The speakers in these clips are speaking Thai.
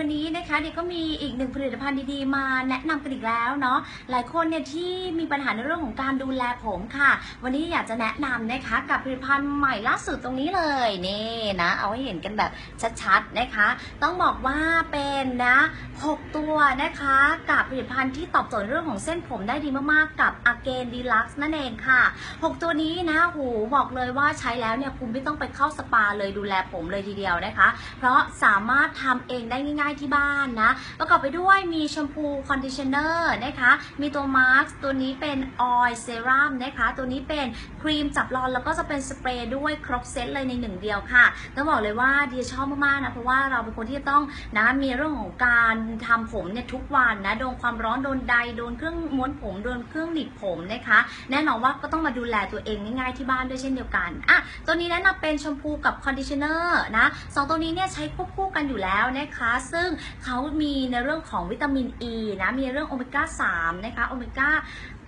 วันนี้นะคะเด็กก็มีอีกหนึ่งผลิตภัณฑ์ดีๆ มาแนะนำกันอีกแล้วเนาะหลายคนเนี่ยที่มีปัญหาในเรื่องของการดูแลผมค่ะ วันนี้อยากจะแนะนำนะคะกับผลิตภัณฑ์ใหม่ล่าสุดตรงนี้เลยนี่นะเอาให้เห็นกันแบบชัดๆนะคะ ต้องบอกว่าเป็นนะ6ตัวนะคะกับผลิตภัณฑ์ที่ตอบโจทย์เรื่องของเส้นผมได้ดีมากๆกับ a g a n Deluxe นั่นเองค่ะ 6 ตัวนี้นะหูบอกเลยว่าใช้แล้วเนี่ยคุณไม่ต้องไปเข้าสปาเลยดูแลผมเลยทีเดียวนะคะ เพราะสามารถทำเองได้ง่ายๆที่บ้านนะ ประกอบไปด้วยมีแชมพูคอนดิชเนอร์นะคะ มีตัวมาร์กตัวนี้เป็นออยล์เซรั่มนะคะ ตัวนี้เป็นครีมจับรอนแล้วก็จะเป็นสเปรย์ด้วยครบเซตเลยในหนึ่งเดียวค่ะต้องบอกเลยว่าเดียชอบมากๆนะเพราะว่าเราเป็นคนที่จะต้องนะมีเรื่องของการทำผมเนี่ยทุกวันนะโดนความร้อนโดนใดโดนเครื่องม้วนผมโดนเครื่องหนีบผมนะคะ แน่นอนว่าก็ต้องมาดูแลตัวเองง่ายๆที่บ้านด้วยเช่นเดียวกันอะตัวนี้แนะนำเป็นแชมพูกับคอนดิชเนอร์นะสองตัวนี้เนี่ยใช้ควบคู่กันอยู่แล้วนะคะซึ่งเขามีในเรื่องของวิตามินอ e ีนะมีเรื่องโอเมก้า3นะคะโอเมก้า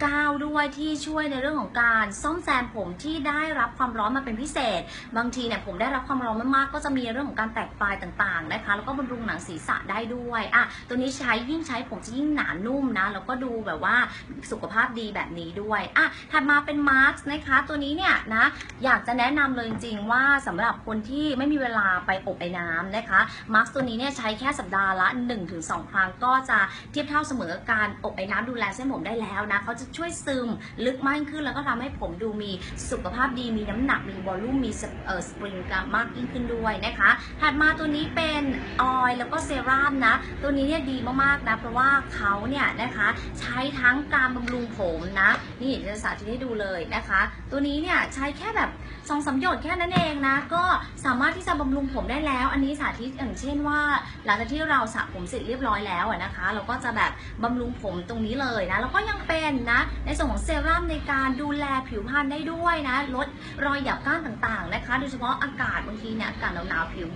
9ด้วยที่ช่วยในเรื่องของการซ่อมแซมผมที่ได้รับความร้อนมาเป็นพิเศษ บางทีเนี่ยผมได้รับความร้อนมากๆก็จะมีเรื่องของการแตกปลายต่างๆนะคะแล้วก็บำรุงหนังศีรษะได้ด้วยอะตัวนี้ใช้ยิ่งใช้ผมจะยิ่งหนานุ่มนะแล้วก็ดูแบบว่าสุขภาพดีแบบนี้ด้วยอะถัดมาเป็นมาร์กนะคะตัวนี้เนี่ยนะอยากจะแนะนำเลยจริงๆว่าสำหรับคนที่ไม่มีเวลาไปอบไอ้น้ำนะคะมาร์กตัวนี้เนี่ยใช้แค่สัปดาห์ละ 1-2 ครั้งก็จะเทียบเท่าเสมอการอบไอ้น้ำดูแลเส้นผมได้แล้วนะเขาจะช่วยซึมลึกมากขึ้น แล้วก็ทำให้ผมดูมีสุขภาพดีมีน้ำหนักมีวอลลุ่มมีสเอ่อสปริงกมากยิ่งขึ้นด้วยนะคะถัดมาตัวนี้เป็นออยล์แล้วก็เซรั่มนะ ตัวนี้เนี่ยดีมากๆนะเพราะว่าเขาเนี่ยนะคะใช้ทั้งการบำรุงผมนะนี่จะสาธิตให้ดูเลยนะคะ ตัวนี้เนี่ยใช้แค่แบบสองสามหยดแค่นั้นเองนะก็สามารถที่จะบำรุงผมได้แล้ว อันนี้สาธิตอย่างเช่นว่าหลังจากที่เราสระผมเสร็จเรียบร้อยแล้วนะคะ เราก็จะแบบบำรุงผมตรงนี้เลยนะแล้วก็ยังเป็นนะในส่วนของเซรั่มในการดูแลผิวพรรณได้ด้วยนะลดรอยหยับก้านต่างๆนะคะ โดยเฉพาะอากาศบางทีเนี่ยอากาศหนาวๆผิว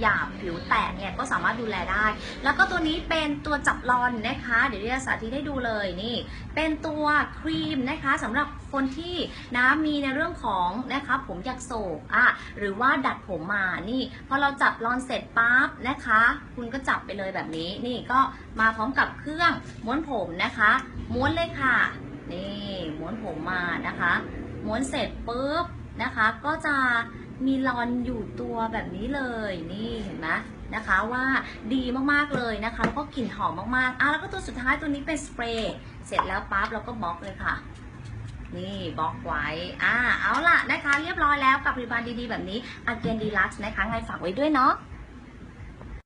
หยาบผิวแตกเนี่ยก็สามารถดูแลได้ แล้วก็ตัวนี้เป็นตัวจับรอนนะคะ เดี๋ยวจะสาธิตให้ดูเลยนี่ เป็นตัวครีมนะคะสำหรับคนที่นะมีในเรื่องของนะคะผมอยากโศกอะหรือว่าดัดผมมานี่พอเราจับรอนเสร็จปั๊บนะคะ คุณก็ก็จับไปเลยแบบนี้ นี่ก็มาพร้อมกับเครื่องม้วนผมนะคะ ม้วนเลยค่ะ นี่ม้วนผมมานะคะ ม้วนเสร็จปุ๊บนะคะ ก็จะมีรอนอยู่ตัวแบบนี้เลย นี่เห็นไหมนะคะว่าดีมากๆเลยนะคะแล้วก็กลิ่นหอมมากๆอะแล้วก็ตัวสุดท้ายตัวนี้เป็นสเปรย์เสร็จแล้วปั๊บเราก็บล็อกเลยค่ะ นี่บล็อกไว้อ่าเอาล่ะนะคะ เรียบร้อยแล้วกับผลิตภัณฑ์ดีๆแบบนี้ a g a n Deluxe นะคะไงฝากไว้ด้วยเนาะ